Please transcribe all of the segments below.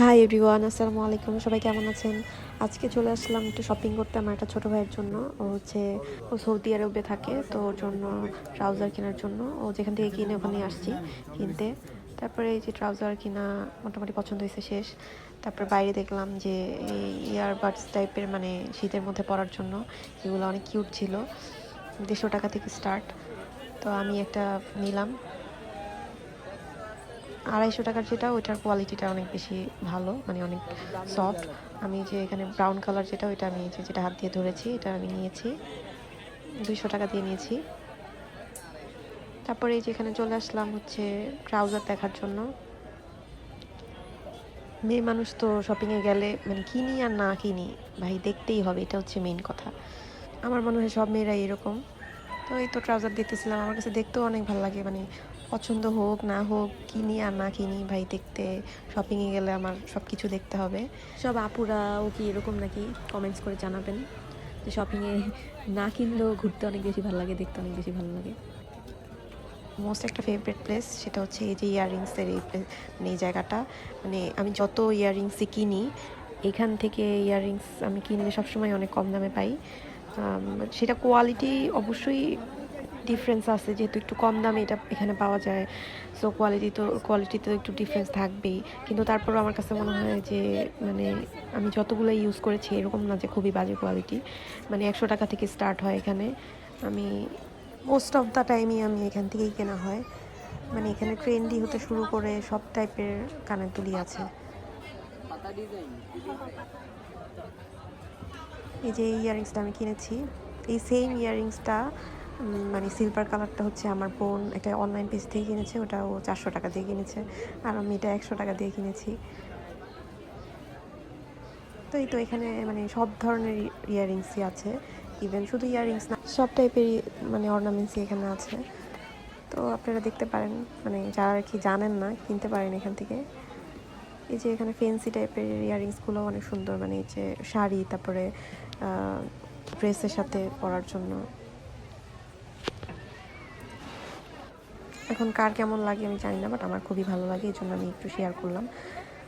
Hi everyone আসসালামু আলাইকুম। সবাই কেমন আছেন? আজকে চলে আসলাম একটু শপিং করতে আমার একটা ছোটো ভাইয়ের জন্য। ও হচ্ছে, ও সৌদি আরবে থাকে, তো ওর জন্য ট্রাউজার কেনার জন্য। ও যেখান থেকে কিনে ওখানে আসছি কিনতে। তারপরে এই যে ট্রাউজার কিনা মোটামুটি পছন্দ হয়েছে শেষ। তারপরে বাইরে দেখলাম যে এই ইয়ারবাডস টাইপের মানে শীতের মধ্যে পরার জন্য এগুলো অনেক কিউট ছিল। দেড়শো টাকা থেকে স্টার্ট তো আমি একটা নিলাম। আড়াইশো টাকার যেটা, ওইটার কোয়ালিটিটা অনেক বেশি ভালো মানে অনেক সফট আমি যে এখানে ব্রাউন কালার যেটা, ওইটা আমি যেটা হাত দিয়ে ধরেছি, এটা আমি নিয়েছি। দুইশো টাকা দিয়ে নিয়েছি। তারপরে এই যে এখানে চলে আসলাম হচ্ছে ট্রাউজার দেখার জন্য। মেয়ে মানুষ তো শপিংয়ে গেলে মানে কিনি আর না কিনি, ভাই, দেখতেই হবে, এটা হচ্ছে মেইন কথা। আমার মনে হয় সব মেয়েরাই এরকম। তো এই তো ট্রাউজার দেখতেছিলাম আমার কাছে দেখতেও অনেক ভালো লাগে মানে পছন্দ হোক না হোক কিনি আর না কিনি ভাই দেখতে শপিংয়ে গেলে আমার সব কিছু দেখতে হবে। সব আপুরাও কি এরকম নাকি কমেন্টস করে জানাবেন? যে শপিংয়ে না কিনলেও ঘুরতে অনেক বেশি ভালো লাগে দেখতে অনেক বেশি ভালো লাগে। মোস্ট একটা ফেভারিট প্লেস সেটা হচ্ছে এই যে ইয়াররিংসের এই মানে এই জায়গাটা। মানে আমি যত ইয়াররিংসই কিনি এখান থেকে ইয়াররিংস আমি কিনলে সবসময় অনেক কম দামে পাই। সেটা কোয়ালিটি অবশ্যই ডিফারেন্স আছে, যেহেতু একটু কম দামে এটা এখানে পাওয়া যায়। সো কোয়ালিটি তো কোয়ালিটিতে একটু ডিফারেন্স থাকবেই। কিন্তু তারপরেও আমার কাছে মনে হয় যে মানে আমি যতগুলো ইউজ করেছি, এরকম না যে খুবই বাজে কোয়ালিটি মানে একশো টাকা থেকে স্টার্ট হয় এখানে। আমি মোস্ট অফ দ্য টাইমই আমি এখান থেকেই কেনা হয়। মানে এখানে ট্রেন্ডি হতে শুরু করে সব টাইপের কানের তুলি আছে। এই যে এই ইয়াররিংসটা আমি কিনেছি। এই সেম ইয়াররিংসটা মানে সিলভার কালারটা হচ্ছে আমার বোন একটা অনলাইন পেজ থেকে কিনেছে, ওটা ও চারশো টাকা দিয়ে কিনেছে। আর আমি এটা একশো টাকা দিয়ে কিনেছি। তো এই তো এখানে মানে সব ধরনের ইয়াররিংসই আছে। ইভেন শুধু ইয়াররিংস না, সব টাইপেরই মানে অর্নামেন্টসই এখানে আছে। তো আপনারা দেখতে পারেন মানে যারা আর কি জানেন না, কিনতে পারেন এখান থেকে। এই যে এখানে ফেন্সি টাইপের ইয়াররিংসগুলো অনেক সুন্দর মানে এই যে শাড়ি, তারপরে ড্রেসের সাথে পরার জন্য। এখন কার কেমন লাগে আমি জানি না বাট আমার খুবই ভালো লাগে এই জন্য আমি একটু শেয়ার করলাম।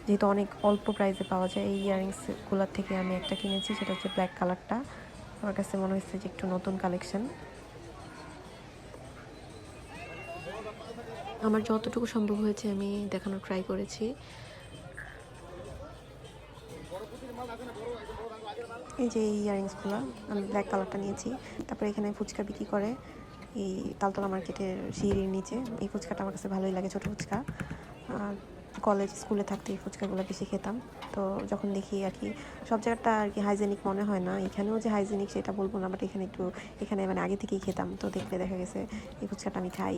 যেহেতু অনেক অল্প প্রাইসে পাওয়া যায়, এই ইয়াররিংসগুলোর থেকে আমি একটা কিনেছি, সেটা হচ্ছে ব্ল্যাক কালারটা আমার কাছে মনে হচ্ছে যে একটু নতুন কালেকশন আমার যতটুকু সম্ভব হয়েছে আমি দেখানোর ট্রাই করেছি। এই যে এই ইয়ারিংসগুলো আমি ব্ল্যাক কালারটা নিয়েছি, তারপরে এখানে ফুচকা বিক্রি করে। এই তালতলা মার্কেটের সিঁড়ির নিচে এই ফুচকাটা আমার কাছে ভালোই লাগে, ছোটো ফুচকা। কলেজ স্কুলে থাকতে এই ফুচকাগুলো বেশি খেতাম। তো যখন দেখি আর কি, সব জায়গাটা আর কি হাইজেনিক মনে হয় না। এখানেও যে হাইজেনিক সেটা বলব না বাট এখানে একটু, এখানে মানে আগে থেকেই খেতাম। তো দেখলে দেখা গেছে এই ফুচকাটা আমি খাই।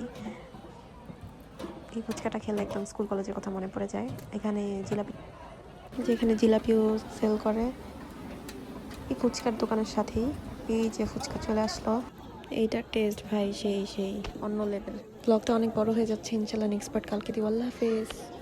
এই ফুচকাটা খেলে একদম স্কুল কলেজের কথা মনে পড়ে যায়। এখানে জিলাপি, যেখানে জিলাপিও সেল করে। এই ফুচকার দোকানের সাথেই এই যে ফুচকা চলে আসলো। এইটার টেস্ট ভাই সেই সেই, অন্য লেভেল ব্লগটা অনেক বড় হয়ে যাচ্ছে, ইনশাল্লাহ নেক্সট পার্ট কালকে দিব। আল্লাহ হাফেজ।